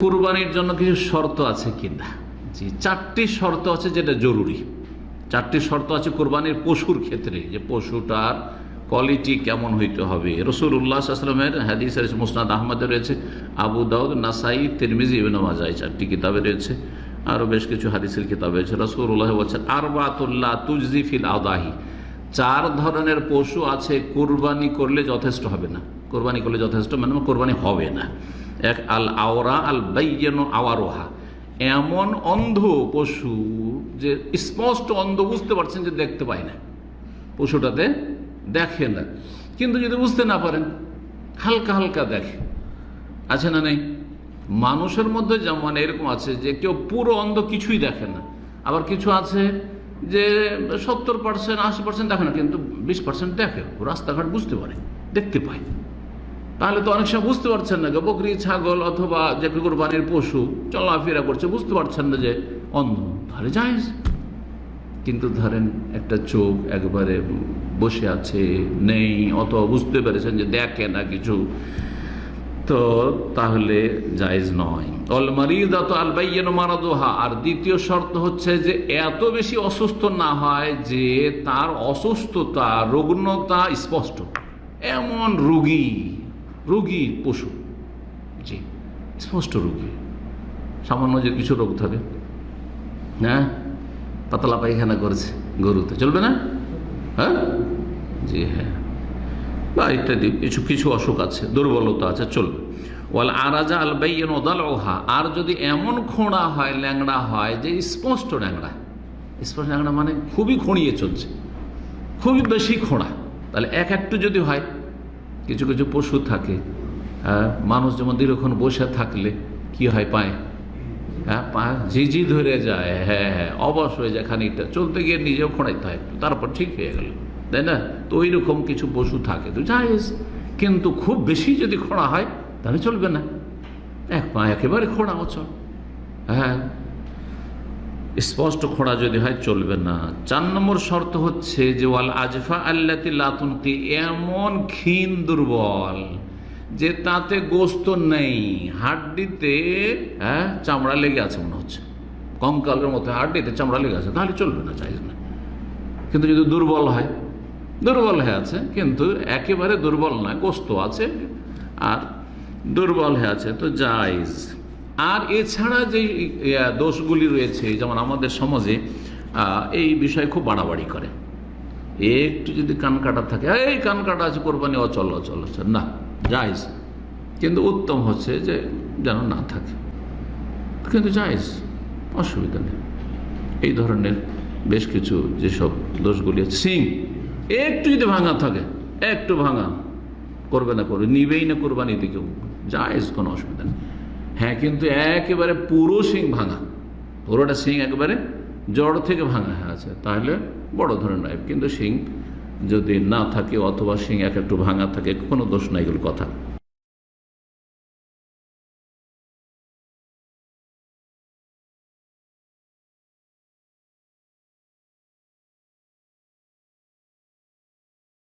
কুরবানির জন্য কিছু শর্ত আছে কিনা? জি, চারটি শর্ত আছে যেটা জরুরি। চারটি শর্ত আছে কোরবানির পশুর ক্ষেত্রে, যে পশুটার কোয়ালিটি কেমন হইতে হবে। রসুল উল্লাহ আসলামের হাদিস মুসনাদ আহমদে রয়েছে, আবু দাউদ, নাসাই, তিরমিজি, ইবিন চারটি কিতাবে রয়েছে আরও বেশ কিছু হাদিসের কিতাবে রয়েছে। রসুল্লাহ বলছেন, আরবাতুল্লাহ তুজদি ফিল আদাহি। চার ধরনের পশু আছে কোরবানি করলে যথেষ্ট হবে না। কোরবানি করলে যথেষ্ট মানে কোরবানি হবে না। এক আল আওরা আল বাইয়েন আওয়ারোহা। এমন অন্ধ পশু যে স্পষ্ট অন্ধ বুঝতে পারছেন যে দেখতে পায় না। পশুটাতে দেখে না। কিন্তু যদি বুঝতে না পারেন, হালকা হালকা দেখে। আছে না নেই? মানুষের মধ্যে যেমন এরকম আছে যে কেউ পুরো অন্ধ কিছুই দেখে না। আবার কিছু আছে যে সত্তর পার্সেন্ট, আশি পার্সেন্ট দেখে না, কিন্তু বিশ পার্সেন্ট দেখে রাস্তাঘাট বুঝতে পারে, দেখতে পায়। তাহলে তো অনেক সময় বুঝতে পারছেন না যে বকরি, ছাগল অথবা যে কোরবানির পশু চলাফেরা করছে, বুঝতে পারছেন না যে অন্ধ। তাহলে যাই কিন্তু ধরেন একটা চোখ একবারে বসে আছে, নেই, অত বুঝতে পেরেছেন যে দেখে না কিছু, তো তাহলে জায়েজ নয়। অলমারিদাত আলবাইয়েন মারাদোহা। আর দ্বিতীয় শর্ত হচ্ছে যে এত বেশি অসুস্থ না হয় যে তার অসুস্থতা রুগ্নতা স্পষ্ট। এমন রুগী রুগী পশু। জি। স্পষ্ট রুগী। সামান্য যে কিছু রোগ থাকে। হ্যাঁ পাতলা পায়খানা করেছে গরুতে। চলবে না? হ্যাঁ? জি হ্যাঁ। বা ইত্যাদি কিছু কিছু অসুখ আছে দুর্বলতা আছে চলবে। ওয়াল আরাজা আল বাইন ওদাল ওহা আর যদি এমন খোঁড়া হয় ল্যাংড়া হয় যে স্পষ্ট ল্যাংড়া। স্পষ্ট ল্যাংড়া মানে খুবই খড়িয়ে চলছে। খুবই বেশি খোঁড়া। তাহলে এক একটু যদি হয় কিছু কিছু পশু থাকে হ্যাঁ? মানুষ যেমন দীর্ঘক্ষণ বসে থাকলে কি হয় পায়ে? হ্যাঁ পা ঝিঝি ধরে যায় হ্যাঁ হ্যাঁ অবশ হয়ে যায় খানিকটা, চলতে গিয়ে নিজেও খোঁড়াইতে হয়, তারপর ঠিক হয়ে গেল, তাই না? তো ওই রকম কিছু পশু থাকে, তো জায়েজ কিন্তু খুব বেশি যদি খোঁড়া হয়, তাহলে চলবে না, এক পা একেবারে খোঁড়া অচল হ্যাঁ? স্পষ্ট খোঁড়া যদি হয়, চলবে না। চার নম্বর শর্ত হচ্ছে যে, ওয়াল আজফা আল্লাতি লাতুনকি এমন ক্ষীণ দুর্বল যে তাতে গোস্ত নেই। হাড্ডিতে হ্যাঁ চামড়া লেগে আছে মনে হচ্ছে। কঙ্কালের মতো হাড্ডিতে চামড়া লেগে আছে, তাহলে চলবে না চাইজ না। কিন্তু যদি দুর্বল হয়, দুর্বল হয়ে আছে, কিন্তু একেবারে দুর্বল নয়, গোস্ত আছে, আর দুর্বল হয়ে আছে, তো জায়জ। আর এছাড়া যে দোষগুলি রয়েছে, যেমন আমাদের সমাজে এই বিষয়ে খুব বাড়াবাড়ি করে। একটু যদি কান কাটা থাকে, এই কান কাটা আছে, কোরবানি, অচল অচল অচল। না, জায়জ। কিন্তু উত্তম হচ্ছে যে, যেন না থাকে। কিন্তু জায়জ, অসুবিধা নেই। এই ধরনের বেশ কিছু যেসব দোষগুলি আছে, সিং, একটু যদি ভাঙা থাকে, একটু ভাঙা, করবে না, করবে, নিবেই না কোরবানিতে কেউ জায়েজ, কোনো অসুবিধা নেই। হ্যাঁ কিন্তু একেবারে পুরো শিং ভাঙা। পুরোটা শিং একেবারে জড় থেকে ভাঙা হয়ে আছে। তাহলে বড় ধরনের নয় কিন্তু শিং যদি না থাকে অথবা শিং এক একটু ভাঙা থাকে, কোনো দোষ নাই এগুলো কথা।